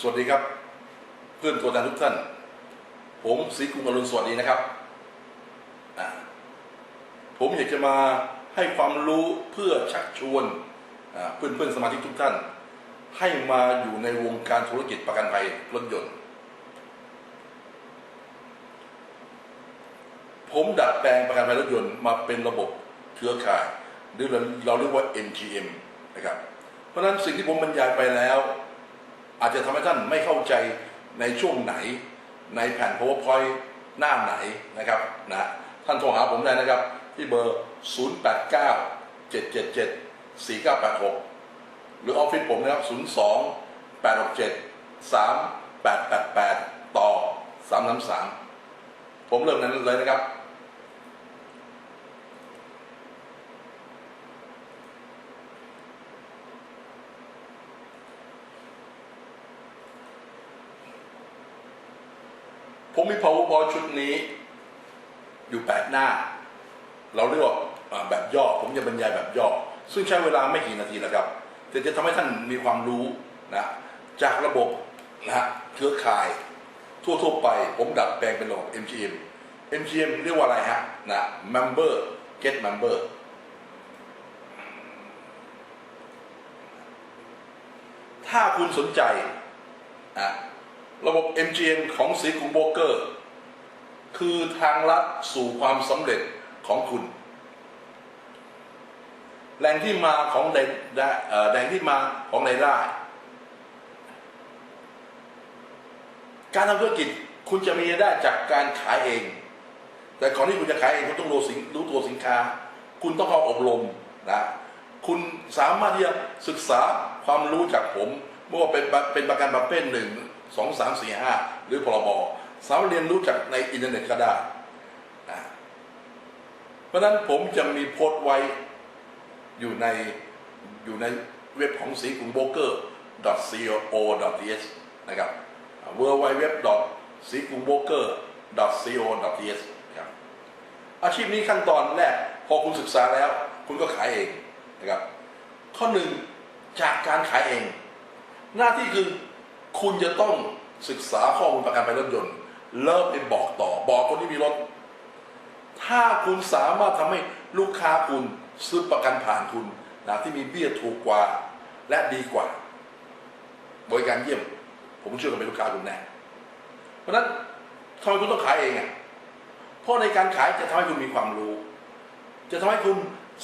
สวัสดีครับ เพื่อนตัวแทนทุกท่าน ผมศรีกรุงอรุณสวัสดีนะครับ ผมอยากจะมาให้ความรู้เพื่อชักชวนเพื่อนเพื่อนสมาชิกทุกท่าน ให้มาอยู่ในวงการธุรกิจประกันภัยรถยนต์ ผมดัดแปลงประกันภัยรถยนต์มาเป็นระบบเครือข่ายหรือเราเรียกว่า MGM นะครับ เพราะนั้นสิ่งที่ผมบรรยายไปแล้ว อาจจะทำให้ท่านไม่เข้าใจในช่วงไหน ในแผ่น powerpoint หน้าไหนนะครับนะท่านโทรหาผมได้นะครับ ที่เบอร์ 089 777 4986 หรือออฟฟิศผมนะครับ 02 867 3888 ต่อ 333 ผมเริ่มนั้นเลยนะครับ มมี powerpoint ชุดนี้ อยู่แปดหน้า เราเรียกว่าแบบย่อ ผมจะบรรยายแบบย่อ ซึ่งใช้เวลาไม่กี่นาทีนะครับ แต่จะทำให้ท่านมีความรู้นะจากระบบนะฮะเครือข่าย ทั่วๆไป ผมดัดแปลงเป็นระบบ MGM MGM เรียกว่าอะไรฮะนะ Member Get Member ถ้าคุณสนใจอะ ระบบ MGM ของสีกรุงโบเกอร์ คือทางลัดสู่ความสำเร็จของคุณ แหล่งที่มาของแหล่งเอ่อแหล่งที่มาของรายได้ การทำธุรกิจคุณจะมีรายได้จากการขายเอง แต่ก่อนที่คุณจะขายเองคุณต้องรู้สินรู้ตัวสินค้า คุณต้องเข้าอบรมนะคุณสามารถที่จะศึกษาความรู้จากผมไม่ว่าเป็นเป็นประกันประเภทหนึ่ง สองสามสี่ห้าหรือพรบสามารถเรียนรู้จากในอินเทอร์เน็ตก็ได้นะเพราะฉะนั้นผมจะมีโพสต์ไว้อยู่ในอยู่ในเว็บของสีกรุงโบเกอร์ co.th นะครับ w w w สีกรุงโบเกอร์ co.th ครับอาชีพนี้ขั้นตอนแรก พอคุณศึกษาแล้ว คุณก็ขายเองนะครับข้อหนึ่งจากการขายเอง หน้าที่คือ คุณจะต้องศึกษาข้อมูลประกันภัยรถยนต์ เริ่มไปบอกต่อ บอกคนที่มีรถ ถ้าคุณสามารถทำให้ลูกค้าคุณซื้อประกันผ่านคุณนะที่มีเบี้ยถูกกว่าและดีกว่า บริการเยี่ยม ผมเชื่อกันเป็นลูกค้าคุณแน่เพราะนั้นทำไมคุณต้องขายเองอะเพราะในการขายจะทำให้คุณมีความรู้ จะทำให้คุณ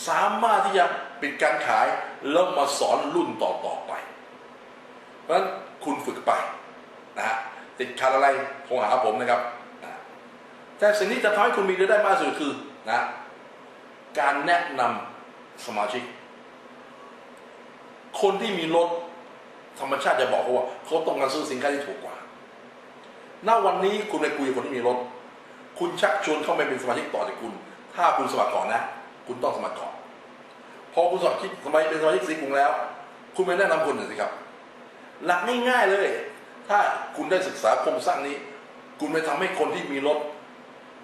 สามารถที่จะปิดการขายแล้วมาสอนรุ่นต่อต่อๆไป เพราะฉะนั้น คุณฝึกไปนะฮะติดขัดอะไรโทรหาผมนะครับนะแต่สิ่งที่จะทำให้คุณมีรายได้มากสุดคือนะการแนะนำสมาชิก คนที่มีรถธรรมชาติจะบอกเขาว่าเขาต้องการซื้อสินค้าที่ถูกกว่าณวันนี้คุณไปคุยกับคนที่มีรถ คุณชักชวนเข้าไปเป็นสมาชิกต่อจากคุณ ถ้าคุณสมัครก่อนนะ คุณต้องสมัครก่อน พอคุณสมัครที่สมัยเป็นสมาชิกสีกรุงแล้ว คุณไปแนะนำคนหนึ่งสิครับ หลักง่ายๆเลย ถ้าคุณได้ศึกษาโครงสร้างนี้ คุณไปทำให้คนที่มีรถ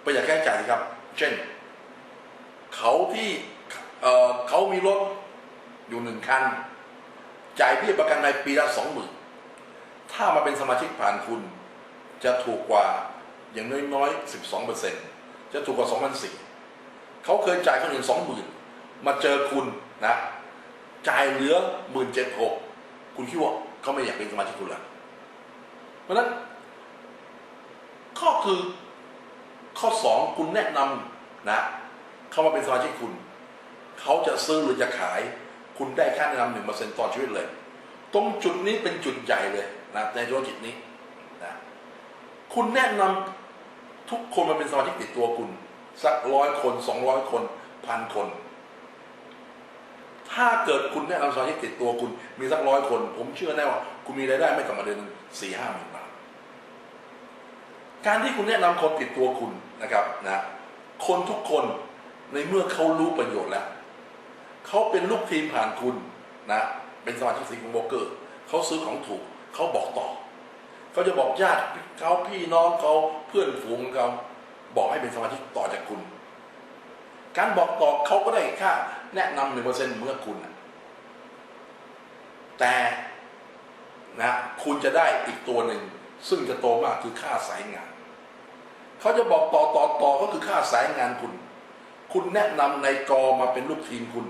ประหยัดค่าใช้จ่ายครับ เช่น เขาที่เขามีรถอยู่หนึ่งคัน จ่ายเบี้ยประกันในปีละสองหมื่นถ้ามาเป็นสมาชิกผ่านคุณ จะถูกกว่าอย่างน้อยๆ12เปอร์เซ็นต์จะถูกกว่า2,004เขาเคยจ่ายคนอื่น20,000มาเจอคุณนะ จ่ายเหลือ17,600คุณคิดว่า เขาไม่อยากเป็นสมาชิกคุณละเพราะนั้นข้อคือข้อ2คุณแนะนำนะเข้ามาเป็นสมาชิกคุณ เขาจะซื้อหรือจะขาย คุณได้ค่าแนะนำหนึ่งเปอร์เซ็นต์ต่อชีวิตเลย ตรงจุดนี้เป็นจุดใหญ่เลยนะในธุรกิจนี้นะคุณแนะนำทุกคนมาเป็นสมาชิกติดตัวคุณ สักร้อยคนสองร้อยคนพันคน ถ้าเกิดคุณแนะนำสมาชิกติดตัวคุณมีสักร้อยคน ผมเชื่อแน่ว่า คุณมีรายได้ไม่ต่ำกว่าเดือนหนึ่งสี่ห้าหมื่นบาทการที่คุณแนะนำคนติดตัวคุณนะครับนะคนทุกคนในเมื่อเขารู้ประโยชน์แล้วเขาเป็นลูกทีมผ่านคุณนะเป็นสมาชิกสิงคโปร์เกอร์เขาซื้อของถูกเขาบอกต่อเขาจะบอกญาติเขาพี่น้องเขาเพื่อนฝูงเขาบอกให้เป็นสมาชิกต่อจากคุณ การบอกต่อเขาก็ได้ค่าแนะนำหนึ่งเปอร์เซ็นต์เมื่อคุณแต่นะคุณจะได้อีกตัวหนึ่ง ซึ่งจะโตมากคือค่าสายงาน เขาจะบอกต่อต่อต่อก็คือค่าสายงานคุณ คุณแนะนำในกอมาเป็นลูกทีมคุณ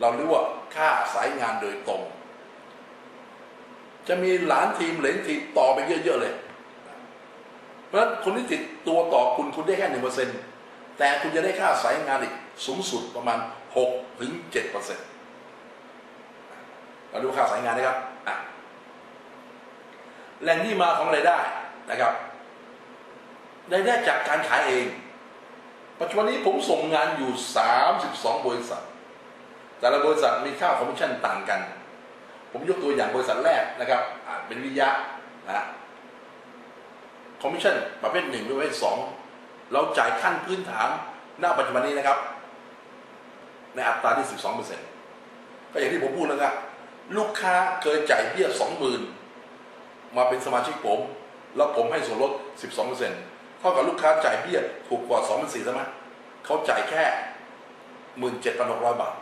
เราเรียกว่าค่าสายงานโดยตรง จะมีหลานทีมเหลนทีมต่อไปเยอะๆเลย เพราะฉะนั้นคนที่ติดตัวต่อคุณคุณได้แค่หนึ่งเปอร์เซ็นต์ แต่คุณจะได้ค่าสายงานอีกสูงสุดประมาณหกถึงเจ็ดเปอร์เซ็นต์เราดูค่าสายงานนะครับแหล่งที่มาของรายได้นะครับรายได้จากการขายเอง ปัจจุบันนี้ผมส่งงานอยู่ 32 บริษัท แต่ละบริษัทมีค่าคอมมิชชั่นต่างกัน ผมยกตัวอย่างบริษัทแรกนะครับเป็นวิยะนะคอมมิชชั่นประเภทหนึ่งหรือประเภทสอง เราจ่ายขั้นพื้นฐานณปัจจุบันนี้นะครับ ในอัตราที่ 12เปอร์เซ็นต์ก็อย่างที่ผมพูดนะครับ ลูกค้าเคยจ่ายเบี้ย20,000 มาเป็นสมาชิกผม แล้วผมให้ส่วนลด 12เปอร์เซ็นต์เท่ากับลูกค้าจ่ายเบี้ยถูกกว่า2 4 0 0ใช่ไหมเขาจ่ายแค่ 17,600 บาท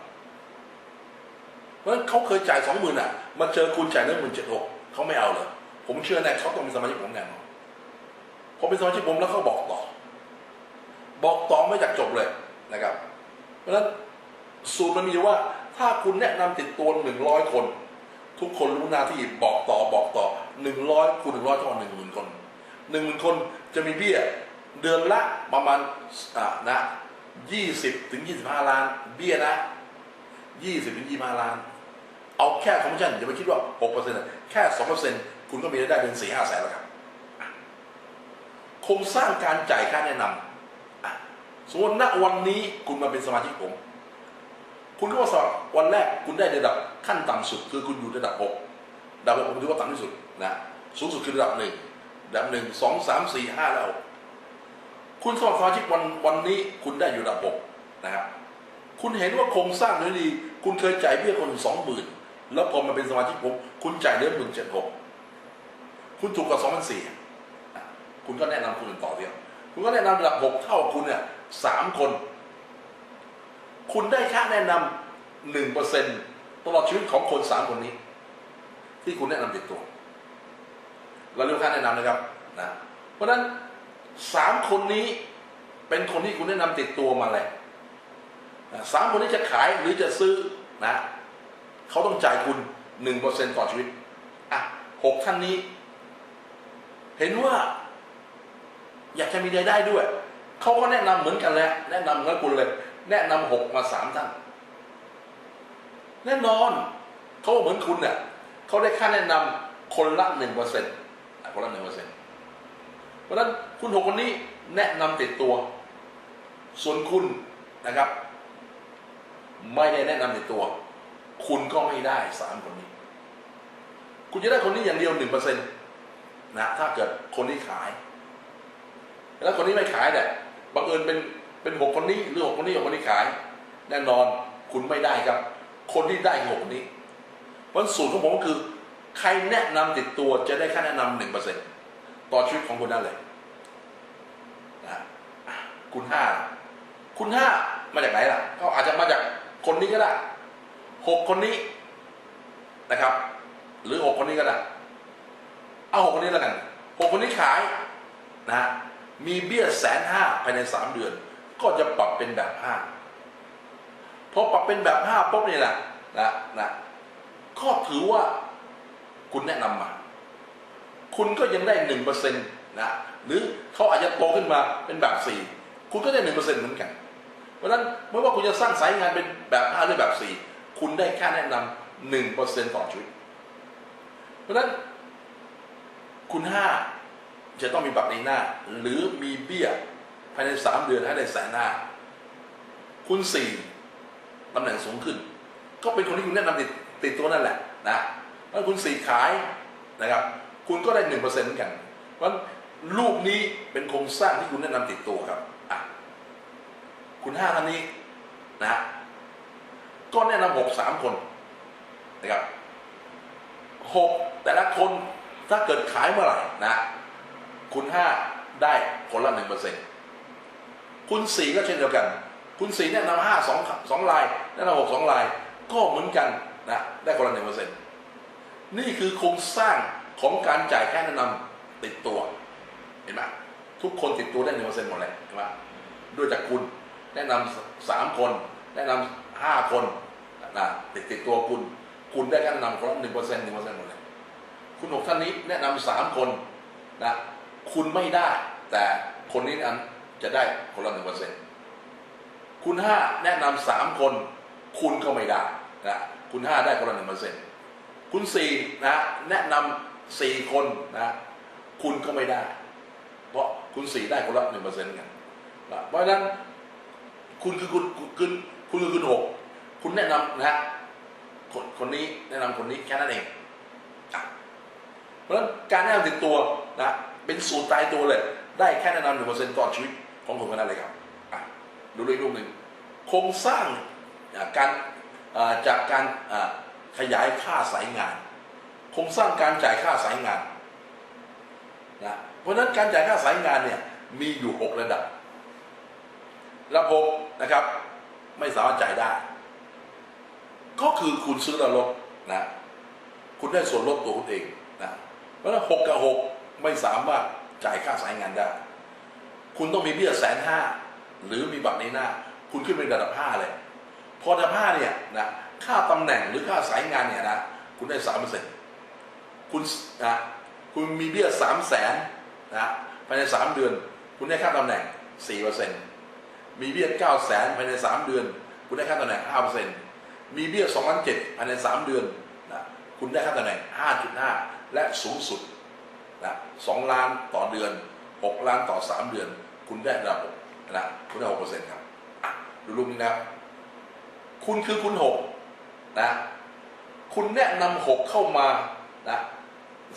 เพราะฉะนั้นเขาเคยจ่าย 20,000อะมาเจอคุณจ่ายเรื่อง17,600เขาไม่เอาเลย ผมเชื่อแน่เขาต้องเป็นสมาชิกผมแน่นอนพอเป็นสมาชิกผมแล้วเขาบอกต่อ บอกต่อไม่จากจบเลยนะครับ เพราะฉะนั้นสูตรมันมีว่าถ้าคุณแนะนำติดตัวหนึ่งร้อยคน ทุกคนรู้หน้าที่บอกต่อบอกต่อหนึ่งร้อยคูณหนึ่งร้อยเท่ากับหนึ่งหมื่นคนหนึ่งหมื่นคนจะมีเบี้ยเดือนละประมาณอ่านะยี่สิบถึงยี่สิบห้าล้าน เบี้ยนะยี่สิบถึงยี่ห้าล้าน เอาแค่คอมมิชชั่นอย่าไปคิดว่าหกเปอร์เซ็นต์แค่สองเปอร์เซ็นต์คุณก็มีรายได้เป็นสี่ห้าแสนแล้วครับโครงสร้างการจ่ายค่าแนะนำอะ สมมติณวันนี้คุณมาเป็นสมาชิกผม คุณก็มาสมัครวันแรกคุณได้ระดับขั้นต่ำสุด คือคุณอยู่ระดับหกระดับหกผมถือว่าต่ำที่สุดนะสูงสุดคือระดับหนึ่งระดับหนึ่งสองสามสี่ห้าแล้ว คุณสมัครสมาชิกวันวันนี้คุณได้อยู่ระดับหกนะครับคุณเห็นว่าโครงสร้างนี้ดี คุณเคยจ่ายเบี้ยคนสองหมื่นแล้วพอมาเป็นสมาชิกผม คุณจ่ายเดือนหนึ่งเจ็ดหกคุณถูกกว่าสองพันสี่คุณก็แนะนำคนอื่นต่อเดียวคุณก็แนะนำระดับหกเท่าคุณเนี่ย สามคน คุณได้ค่าแนะนำหนึ่งเปอร์เซ็นตลอดชีวิตของคนสามคนนี้ ที่คุณแนะนำติดตัวเราเรียกค่าแนะนำนะครับนะเพราะนั้นสามคนนี้เป็นคนที่คุณแนะนำติดตัวมาเละสามคนนี้จะขายหรือจะซื้อนะเขาต้องจ่ายคุณหนึ่งเปอร์เซ็นต่อชีวิตอะหกท่านนี้ เห็นว่า อยากจะมีรายได้ด้วย เขาก็แนะนำเหมือนกันแหละแนะนำเหมือนคุณเลย แนะนำหกมาสามท่านแน่นอนเขาเหมือนคุณเนี่ยเขาได้ค่าแนะนำคนละหนึ่งเปอร์เซ็นต์คนละหนึ่งเปอร์เซ็นต์เพราะฉะนั้นคุณหกคนนี้แนะนำติดตัว ส่วนคุณนะครับ ไม่ได้แนะนำติดตัว คุณก็ไม่ได้สามคนนี้ คุณจะได้คนนี้อย่างเดียวหนึ่งเปอร์เซ็นต์นะถ้าเกิดคนที่ขาย แล้วคนนี้ไม่ขายเนี่ย บังเอิญเป็นเป็นหกคนนี้หรือหกคนนี้หกคนนี้ขาย แน่นอนคุณไม่ได้ครับ คนที่ได้คือหกคนนี้เพราะสูตรของผมก็คือ ใครแนะนำติดตัวจะได้ค่าแนะนำหนึ่งเปอร์เซ็นต์ต่อชีวิตของคุณนั่นเลยนะอะคุณห้าคุณห้ามาจากไหนล่ะ ก็อาจจะมาจากคนนี้ก็ได้หกคนนี้นะครับ หรือหกคนนี้ก็ได้เอาหกคนนี้แล้วกันหกคนนี้ขายนะ มีเบี้ยแสนห้าภายในสามเดือน ก็จะปรับเป็นแบบห้าพอปรับเป็นแบบห้าปุ๊บนี่แหละนะนะก็ถือว่าคุณแนะนำมา คุณก็ยังได้หนึ่งเปอร์เซ็นต์นะหรือเขาอาจจะโตขึ้นมาเป็นแบบสี่คุณก็ได้หนึ่งเปอร์เซ็นต์เหมือนกัน เพราะฉะนั้นไม่ว่าคุณจะสร้างสายงานเป็นแบบห้าหรือแบบสี่คุณได้ค่าแนะนำหนึ่งเปอร์เซ็นต์ต่อชีวิต เพราะฉะนั้นคุณห้า จะต้องมีบัตรในหน้า หรือมีเบี้ยภายในสามเดือนให้ได้แสนห้าคุณสี่ตำแหน่งสูงขึ้น ก็เป็นคนที่คุณแนะนำติดติดตัวนั่นแหละนะถ้าคุณสี่ขายนะครับ คุณก็ได้หนึ่งเปอร์เซ็นต์เหมือนกัน เพราะรูปนี้เป็นโครงสร้างที่คุณแนะนำติดตัวครับอะคุณห้าท่านนี้นะ ก็แนะนำหกสามคนนะครับหกแต่ละคนถ้าเกิดขายเมื่อไหร่นะ คุณห้าได้คนละหนึ่งเปอร์เซ็นต์คุณสี่ก็เช่นเดียวกันคุณสี่แนะนำห้าสองสองลายแนะนำหกสองลาย ก็เหมือนกันนะได้คนละหนึ่งเปอร์เซ็นต์นี่คือโครงสร้างของการจ่ายค่าแนะนำติดตัว เห็นไหมทุกคนติดตัวได้หนึ่งเปอร์เซ็นต์หมดเลยเห็นไหมด้วยจากคุณแนะนำสามคน แนะนำห้าคนนะติดติดตัวคุณ คุณได้ค่าแนะนำคนละหนึ่งเปอร์เซ็นต์หนึ่งเปอร์เซ็นต์หมดเลยคุณหกท่านนี้แนะนำสามคนนะ คุณไม่ได้ แต่คนนี้นั้นจะได้คนละหนึ่งเปอร์เซ็นต์คุณห้าแนะนำสามคน คุณก็ไม่ได้นะคุณห้าได้คนละหนึ่งเปอร์เซ็นต์คุณสี่นะแนะนำสี่คนนะคุณก็ไม่ได้ เพราะคุณสี่ได้คนละหนึ่งเปอร์เซ็นต์กันนะเพราะฉะนั้นคุณคือคุณคุณคุณคือคุณหกคุณแนะนำนะคนคนนี้แนะนำคนนี้แค่นั้นเองเพราะฉะนั้นการแนะนำติดตัวนะ เป็นสูตรตายตัวเลย ได้แค่แนะนำหนึ่งเปอร์เซ็นต์ต่อชีวิตของคนคนนั้เลยครับดูด้วยรูปหนึ่งโครงสร้างการจากการขยายค่าสายงาน โครงสร้างการจ่ายค่าสายงานนะเพราะฉะนั้นการจ่ายค่าสายงานเนี่ยมีอยู่หกระดับ ระดับหกนะครับไม่สามารถจ่ายได้ ก็คือคุณซื้อแล้วลดนะคุณได้ส่วนลดตัวคุณเองนะเพราะฉะนั้นหกกับหก ไม่สามารถจ่ายค่าสายงานได้ คุณต้องมีเบี้ยแสนห้าหรือมีบัตรในหน้า คุณขึ้นเป็นระดับห้าเลย พอระดับห้าเนี่ยนะค่าตำแหน่งหรือค่าสายงานเนี่ยนะคุณได้สามเปอร์เซ็นต์คุณนะคุณมีเบี้ยสามแสนนะภายในสามเดือน คุณได้ค่าตำแหน่งสี่เปอร์เซ็นต์มีเบี้ยเก้าแสนภายในสามเดือน คุณได้ค่าตำแหน่งห้าเปอร์เซ็นต์มีเบี้ยสองล้านเจ็ดภายในสามเดือนนะคุณได้ค่าตำแหน่งห้าจุดห้าและสูงสุด นะสองล้านต่อเดือนหกล้านต่อสามเดือน คุณได้ระดับหกนะคุณได้หกเปอร์เซ็นต์ครับดูรูปนี้นะครับคุณคือคุณหกนะ คุณแนะนำหกเข้ามานะ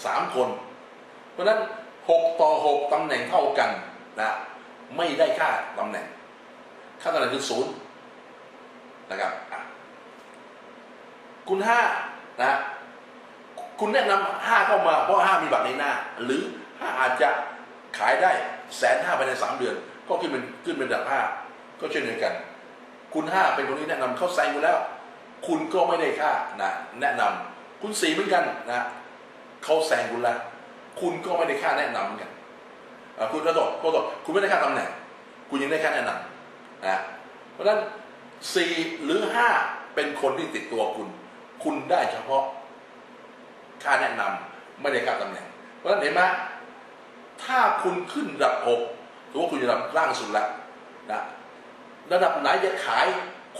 สามคน เพราะนั้นหกต่อหกตำแหน่งเท่ากันนะไม่ได้ค่าตำแหน่ง ค่าตำแหน่งคือศูนย์นะครับ คุณห้านะ คุณแนะนำห้าเข้ามาเพราะห้ามีบัตรในหน้า หรือห้าอาจจะขายได้แสนห้าภายในสามเดือน ก็ขึ้นเป็นขึ้นเป็นดับห้าก็เช่นเดียวกัน คุณห้าเป็นคนที่แนะนำเข้าแซงอยู่แล้ว คุณก็ไม่ได้ค่านะแนะนำคุณสี่เหมือนกันนะเขาแซงคุณแล้วคุณก็ไม่ได้ค่าแนะนำเหมือนกันคุณกระโดดกระโดดคุณไม่ได้ค่าตำแหน่งคุณยังได้ค่าแนะนำนะเพราะฉะนั้นสี่หรือห้าเป็นคนที่ติดตัวคุณ คุณได้เฉพาะ ค่าแนะนำไม่ได้ค่าตำแหน่ง เพราะฉะนั้นเห็นไหมถ้าคุณขึ้นระดับหกถือว่าคุณอยู่ระดับล่างสุดแล้วนะระดับไหนจะขาย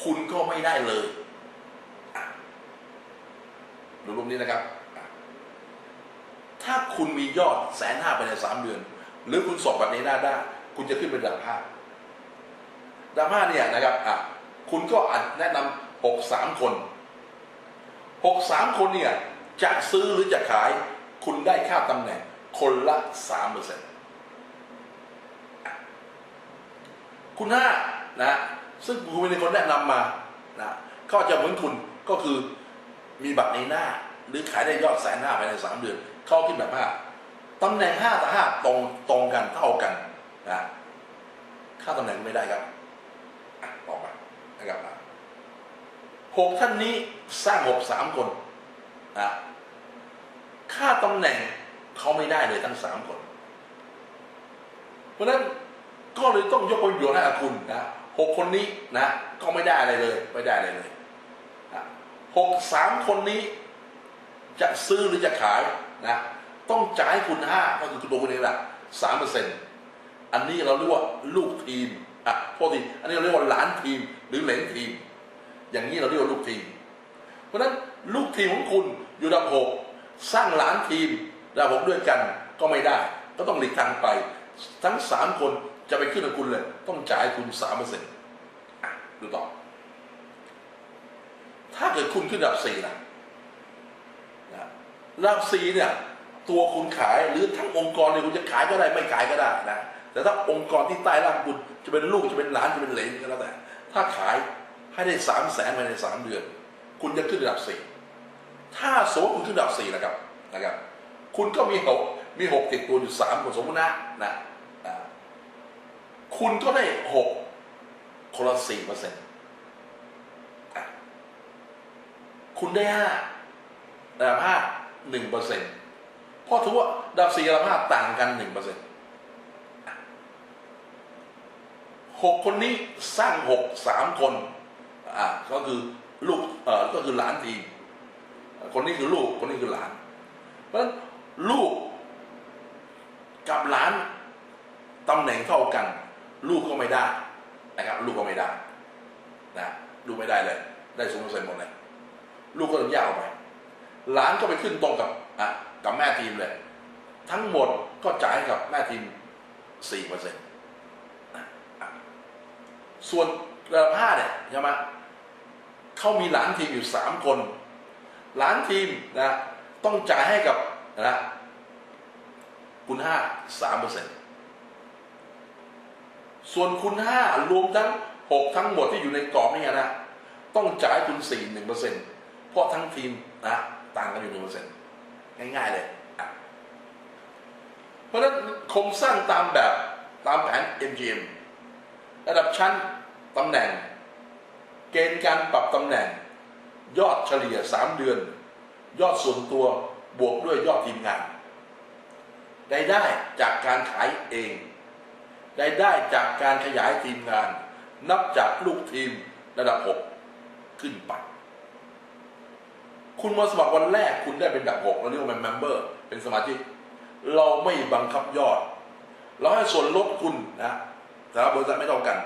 คุณก็ไม่ได้เลยดูรูปนี้นะครับ ถ้าคุณมียอดแสนห้าภายในสามเดือน หรือคุณสอบแบบนี้หน้าได้คุณจะขึ้นเป็นระดับห้าระดับห้าเนี่ยนะครับอะคุณก็อาจแนะนำหกสามคนหกสามคนเนี่ย จะซื้อหรือจะขายคุณได้ค่าตำแหน่งคนละสามเปอร์เซ็นต์คุณห้านะซึ่งคุณเป็นคนแนะนำมานะก็จะเหมือนคุณก็คือมีบัตรในหน้า หรือขายได้ยอดแสนห้าภายในสามเดือนเข้าขึ้นแบบห้าตำแหน่งห้าต่อห้าตรงตรงกันเท่ากันนะค่าตำแหน่งไม่ได้ครับอะต่อไปนะครับหกท่านนี้สร้างหกสามคนนะ ค่าตำแหน่งเขาไม่ได้เลยทั้งสามคน เพราะฉะนั้นก็เลยต้องยกประโยชน์ให้กับคุณนะหกคนนี้นะ ก็ไม่ได้อะไรเลย ไม่ได้อะไรเลยหกสามคนนี้ จะซื้อหรือจะขายนะ ต้องจ่ายคุณห้าก็คือตัวคุณเองแหละสามเปอร์เซ็นต์อันนี้เราเรียกว่าลูกทีมอะโทษทีอันนี้เราเรียกว่าหลานทีมหรือเหลนทีม อย่างนี้เราเรียกว่าลูกทีม เพราะฉะนั้นลูกทีมของคุณอยู่ดับหก สร้างหลานทีมระดับด้วยกันก็ไม่ได้ ก็ต้องหลีกทางไป ทั้งสามคนจะไปขึ้นกับคุณเลย ต้องจ่ายคุณสามเปอร์เซ็นต์ดูต่อ ถ้าเกิดคุณขึ้นดับสี่นะนะระดับสี่เนี่ย ตัวคุณขายหรือทั้งองค์กรเนี่ยคุณจะขายก็ได้ไม่ขายก็ได้นะแต่ถ้าองค์กรที่ใต้ร่างคุณจะเป็นลูกจะเป็นหลานจะเป็นเหลนก็แล้วแต่ ถ้าขายให้ได้สามแสนภายในสามเดือน คุณจะขึ้นระดับสี่ ถ้าสมมติคุณขึ้นดับสี่นะครับนะครับ คุณก็มีหกมีหกติดตัวอยู่สามคนสมมตินะนะคุณก็ได้หกคนละสี่เปอร์เซ็นต์คุณได้ห้าระดับห้าหนึ่งเปอร์เซ็นต์เพราะถือว่าดับสี่ระดับห้าต่างกันหนึ่งเปอร์เซ็นต์หกคนนี้สร้างหกสามคนอ่าก็คือลูกเอ่อก็คือหลานทีม คนนี้คือลูก คนนี้คือหลาน เพราะฉะนั้นลูกกับหลานตำแหน่งเท่ากัน ลูกก็ไม่ได้นะครับ ลูกก็ไม่ได้นะลูกไม่ได้เลย ได้ศูนย์เปอร์เซ็นต์หมดเลยลูกก็ต้องยกออกไป หลานก็ไปขึ้นตรงกับอะกับแม่ทีมเลย ทั้งหมดก็จ่ายให้กับแม่ทีมสี่เปอร์เซ็นต์ส่วนระดับห้าเนี่ยใช่ไหมเขามีหลานทีมอยู่สามคน ลานทีมนะต้องจ่ายให้กับนะคุณห้าสามเปอร์เซ็นต์ส่วนคุณห้ารวมทั้งหกทั้งหมดที่อยู่ในกรอบนี่นะต้องจ่ายคุณสี่หนึ่งเปอร์เซ็นต์เพราะทั้งทีมนะต่างกันอยู่หนึ่งเปอร์เซ็นต์ง่ายๆเลยเพราะฉะนั้นโครงสร้างตามแบบตามแผน MGM ระดับชั้นตำแหน่ง เกณฑ์การปรับตำแหน่ง ยอดเฉลี่ย 3 เดือน ยอดส่วนตัวบวกด้วยยอดทีมงานได้ได้จากการขายเองได้ได้จากการขยายทีมงาน นับจากลูกทีมระดับ 6 ขึ้นไป คุณมาสมัครวันแรกคุณได้เป็นระดับ6เราเรียกว่าเป็น member เป็นสมาชิกเราไม่บังคับยอด เราให้ส่วนลดคุณนะแต่ละบริษัทไม่เท่ากัน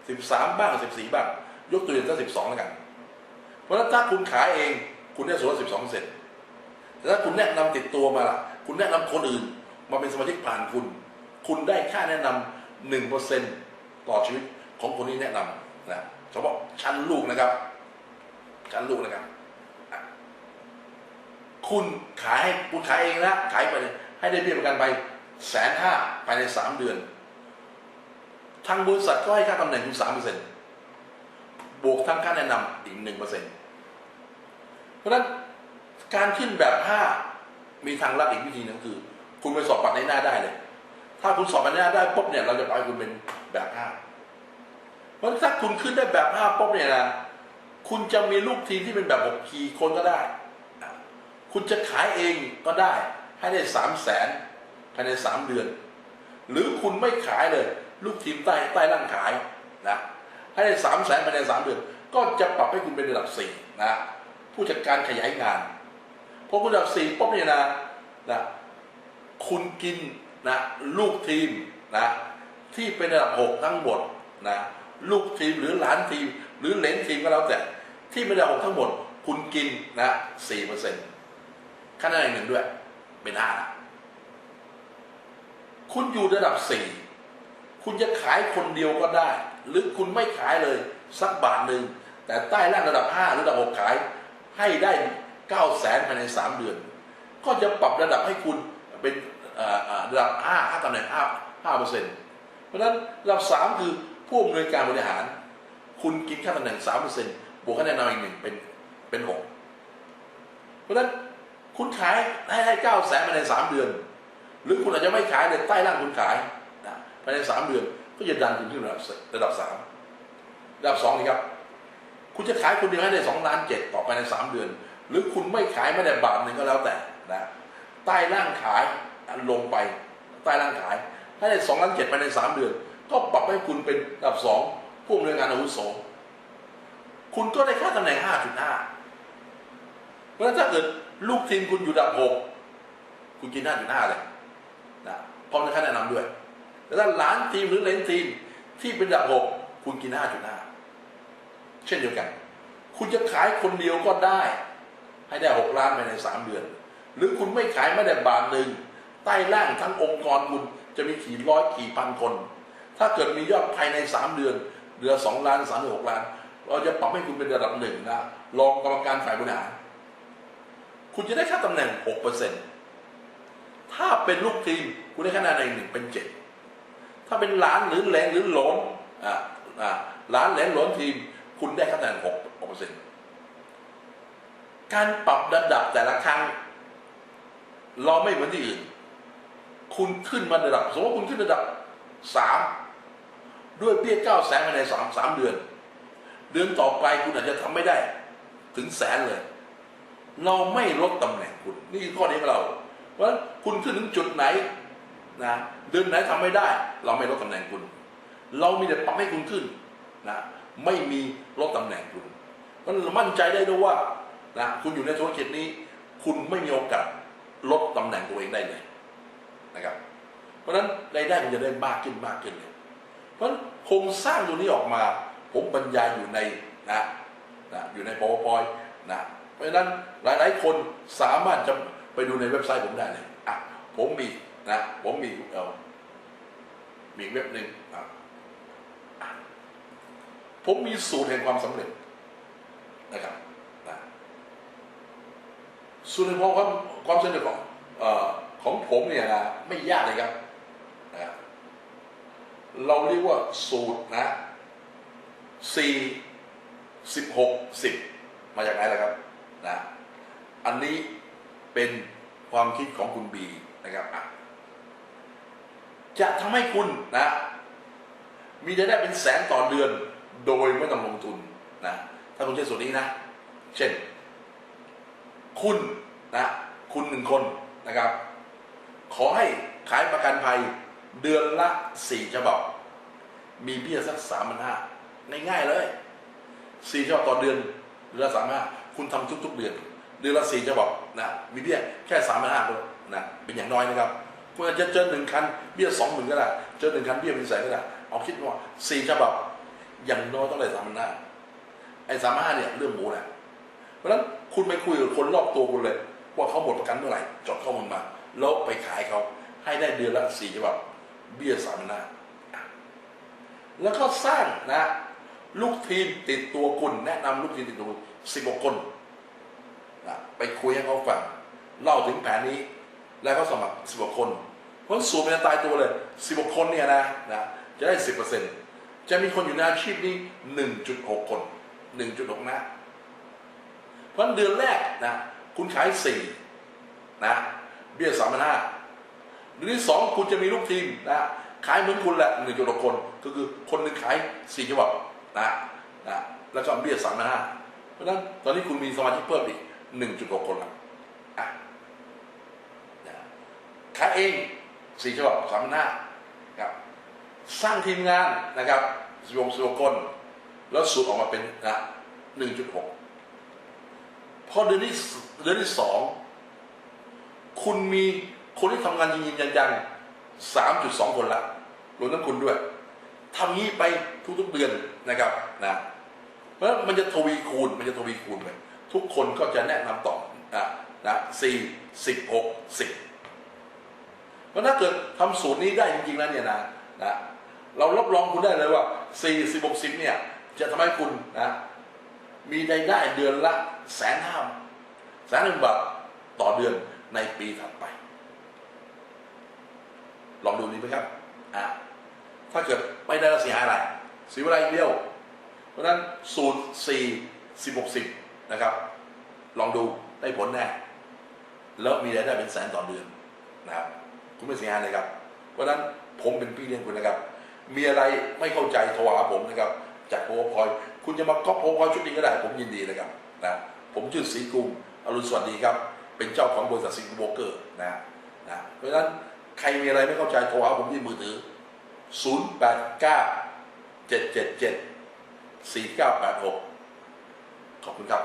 13 บ้าง 14 บ้าง ยกตัวอย่างสัก12 แล้วกัน ราะฉะนั้นถ้าคุณขายเอง คุณได้ส่วนลด12เซนแต่ถ้าคุณแนะนำติดตัวมาล่ะ คุณแนะนำคนอื่น มาเป็นสมาชิกผ่านคุณ คุณได้ค่าแนะนำหนึ่งเปอร์เซ็นต่อชีวิตของคนที่แนะนำนะเฉพาะชั้นลูกนะครับ ชั้นลูกนะครับ คุณขายให้คุณขายเองนะขายไปเลยให้ได้เบี้ยประกันไปแสนห้าภายในสามเดือน ทางบริษัทก็ให้ค่าตำแหน่งคุณสามเปอร์เซ็นบวกทั้งค่าแนะนำอีกหนึ่งเปอร์เซ็น เพราะฉะนั้นการขึ้นแบบห้ามีทางลัดอีกวิธีหนึงคือ คุณไปสอบปัดในหน้าได้เลย ถ้าคุณสอบปัดในหน้าได้ปุ๊บเนี่ย เราจะปล่อยให้คุณเป็นแบบห้าเพราะถ้าคุณขึ้นได้แบบห้าปุ๊บเนี่ยนะคุณจะมีลูกทีมที่เป็นแบบหกขีคนก็ได้ คุณจะขายเองก็ได้ ให้ได้สามแสนภายในสามเดือน หรือคุณไม่ขายเลย ลูกทีมใต้ใต้ร่างขายนะให้ได้สามแสนภายในสามเดือน ก็จะปรับให้คุณเป็นระดับสี่นะ ผู้จัดการขยายงานพอคุณดับสี่ปุ๊บเนี่ยนะนะคุณกินนะลูกทีมนะที่เป็นระดับหกทั้งหมดนะลูกทีมหรือหลานทีม หรือเหลนทีมก็แล้วแต่ ที่เป็นระดับหกทั้งหมด คุณกินนะสี่เปอร์เซ็นต์ค่าแนนหนึ่งด้วย เป็นห้าคุณอยู่ระดับสี่คุณจะขายคนเดียวก็ได้ หรือคุณไม่ขายเลยสักบาทหนึ่งแต่ใต้ล่างระดับห้าหรือระดับหกขาย ให้ได้เก้าแสนภายในสามเดือน ก็จะปรับระดับให้คุณเป็นระดับห้าห้าตำแหน่งห้าห้าเปอร์เซ็นต์เพราะฉะนั้นระดับสามคือผู้อำนวยการบริหาร คุณกินค่าตำแหน่งสามเปอร์เซ็นต์บวกคะแนนนำอีกหนึ่งเป็นเป็นหกเพราะฉะนั้นคุณขายให้ให้เก้าแสนภายในสามเดือน หรือคุณอาจจะไม่ขายเลยใต้ล่างคุณขายนะภายในสามเดือนก็จะดันคุณขึ้นระดับระดับสามระดับสองนี่ครับ คุณจะขายคนเดียวให้ได้สองล้านเจ็ดต่อภายในสามเดือน หรือคุณไม่ขายไม่ได้บาทหนึ่งก็แล้วแต่นะใต้ล่างขายลงไปใต้ล่างขายให้ได้สองล้านเจ็ดภายในสามเดือน ก็ปรับให้คุณเป็นดับสองผู้อำนวยการอาวุโสคุณก็ได้ค่าตำแหน่งห้าจุดห้าเพราะฉะนั้นถ้าเกิดลูกทีมคุณอยู่ดับหกคุณกินห้าจุดห้าเลยนะพร้อมในค่าแนะนำด้วยแต่ถ้าหลานทีมหรือเลนทีมที่เป็นดับหกคุณกินห้าจุดห้า เช่นเดียวกัน คุณจะขายคนเดียวก็ได้ ให้ได้หกล้านภายในสามเดือน หรือคุณไม่ขายไม่ได้บาทหนึ่งใต้ล่างทั้งองค์กรคุณจะมีกี่ร้อยกี่พันคน ถ้าเกิดมียอดภายในสามเดือนเหลือสองล้านสามหรือหกล้าน เราจะปรับให้คุณเป็นระดับหนึ่งนะรองกรรมการฝ่ายบริหาร คุณจะได้ค่าตำแหน่งหกเปอร์เซ็นถ้าเป็นลูกทีมคุณได้คะแนนในหนึ่งเป็นเจ็ดถ้าเป็นหลานหรือแหลงหรือหลนอ่าอ่าหลานแหลงหลนทีม คุณได้คะแนนหกเปอร์เซ็นต์การปรับระดับแต่ละครั้ง เราไม่เหมือนที่อื่น คุณขึ้นมาระดับ สมมติว่าคุณขึ้นระดับสามด้วยเบี้ยเก้าแสนภายในสามสามเดือน เดือนต่อไปคุณอาจจะทำไม่ได้ ถึงแสนเลย เราไม่ลดตำแหน่งคุณ นี่คือข้อนี้ของเรา เพราะฉะนั้นคุณขึ้นถึงจุดไหนนะเดือนไหนทำไม่ได้ เราไม่ลดตำแหน่งคุณ เรามีแต่ปรับให้คุณขึ้นนะ ไม่มีลดตำแหน่งคุณเพราะฉะนั้นมั่นใจได้ด้วยว่านะคุณอยู่ในธุรกิจนี้ คุณไม่มีโอกาสลดตำแหน่งตัวเองได้เลยนะครับ เพราะฉะนั้นรายได้มันจะได้มากขึ้นมากขึ้นเลยเพราะโครงสร้างตัวนี้ออกมา ผมบรรยายอยู่ในนะนะอยู่ใน powerpoint นะเพราะฉะนั้นหลายๆ คนสามารถจะไปดูในเว็บไซต์ผมได้เลยอะผมมีนะผมมีเอ่อมีเว็บหนึ่งอะ ผมมีสูตรแห่งความสำเร็จนะครับนะสูตรแห่งความความสำเร็จของอของผมเนี่ยนะไม่ยากเลยครับนะเราเรียกว่าสูตรนะสี่สิบหกสิบมาจากไหนล่ะครับนะอันนี้เป็นความคิดของคุณบีนะครับอะจะทำให้คุณนะ มีรายได้เป็นแสนต่อเดือน โดยไม่ต้องลงทุนนะถ้าคุณใช้สูตรนี้นะ เช่น คุณนะคุณหนึ่งคนนะครับ ขอให้ขายประกันภัยเดือนละสี่ฉบับมีเบี้ยสักสามพันห้าง่ายๆเลยสี่ฉบับต่อเดือนเดือนละสามห้าคุณทำทุก ๆ เดือน เดือนละสี่ฉบับนะมีเบี้ยแค่สามพันห้าเนะเป็นอย่างน้อยนะครับคุณอาจจะเจอหนึ่งคันเบี้ยสองหมื่นก็ได้เจอหนึ่งคันเบี้ยเป็นแสนก็ได้เอาคิดว่าสี่ฉบับ อย่างน้อยต้องได้สามพันห้าไอ้สามห้าเนี่ยเรื่องหมูแหละเพราะฉะนั้นคุณไปคุยกับคนรอบตัวคุณเลย ว่าเขาหมดประกันเมื่อไหร่จดข้อมูลมา แล้วไปขายเขาให้ได้เดือนละสี่ฉบับเบี้ยสามพันห้าแล้วก็สร้างนะ ลูกทีมติดตัวคุณ แนะนำลูกทีมติดตัวสิบกคนนะไปคุยให้เขาฟังเล่าถึงแผนนี้ แล้วก็สมัครสิบกคน เพราะสูตรมันตายตัวเลยสิบกคนเนี่ยนะนะจะได้สิบเปอร์เซ็นต์ จะมีคนอยู่ในอาชีพนี้หนึ่งจุดหกคนหนึ่งจุดหกนะ เพราะเดือนแรกนะ คุณขายสี่นะ เบี้ยสามพันห้าเดือนที่สองคุณจะมีลูกทีมนะ ขายเหมือนคุณแหละหนึ่งจุดหกคน ก็คือคนหนึ่งขายสี่ฉบับนะนะ แล้วก็เบี้ยสามพันห้าเพราะนั้นตอนนี้คุณมีสมาชิกเพิ่มอีกหนึ่งจุดหกคนละขายเองสี่ฉบับสามพันห้า สร้างทีมงานนะครับสิบหกสิบหกคนแล้วสูตรออกมาเป็นนะหนึ่งจุดหกพอเดือนที่เดือนที่สองคุณมีคนที่ทำงานจริงๆจังๆสามจุดสองคนละรวมทั้งคุณด้วยทำงี้ไปทุกๆเดือนนะครับนะเพราะมันจะทวีคูณมันจะทวีคูณไปทุกคนก็จะแนะนำต่อนะนะสี่สิบหกสิบเพราะถ้าเกิดทำสูตรนี้ได้จริงๆแล้วเนี่ยนะนะ เรารับรองคุณได้เลยว่าสี่สิบหกสิบเนี่ย จะทำให้คุณนะ มีรายได้เดือนละแสนห้าแสนหนึ่งบาทต่อเดือนในปีถัดไป ลองดูดีไหมครับอะถ้าเกิดไม่ได้แล้วเสียหายอะไรเสียเวลาอีกเดียว เพราะนั้นสูตรสี่สิบหกสิบนะครับ ลองดูได้ผลแน่แล้วมีรายได้เป็นแสนต่อเดือนนะครับ คุณไม่เสียหายเลยครับ เพราะนั้นผมเป็นพี่เลี้ยงคุณนะครับ มีอะไรไม่เข้าใจโทรหาผมนะครับ จากโพพอยคุณจะมาก๊อปโพพอยชุดนี้ก็ได้ ผมยินดีนะครับนะผมชื่อศรีกุมอรุณสวัสดีครับ เป็นเจ้าของบริษัทสิงคโปร์เกอร์นะนะเพราะฉะนั้นใครมีอะไรไม่เข้าใจโทรหาผมที่มือถือ 0 8 9 7 7 7 4 9 8 6 ขอบคุณครับ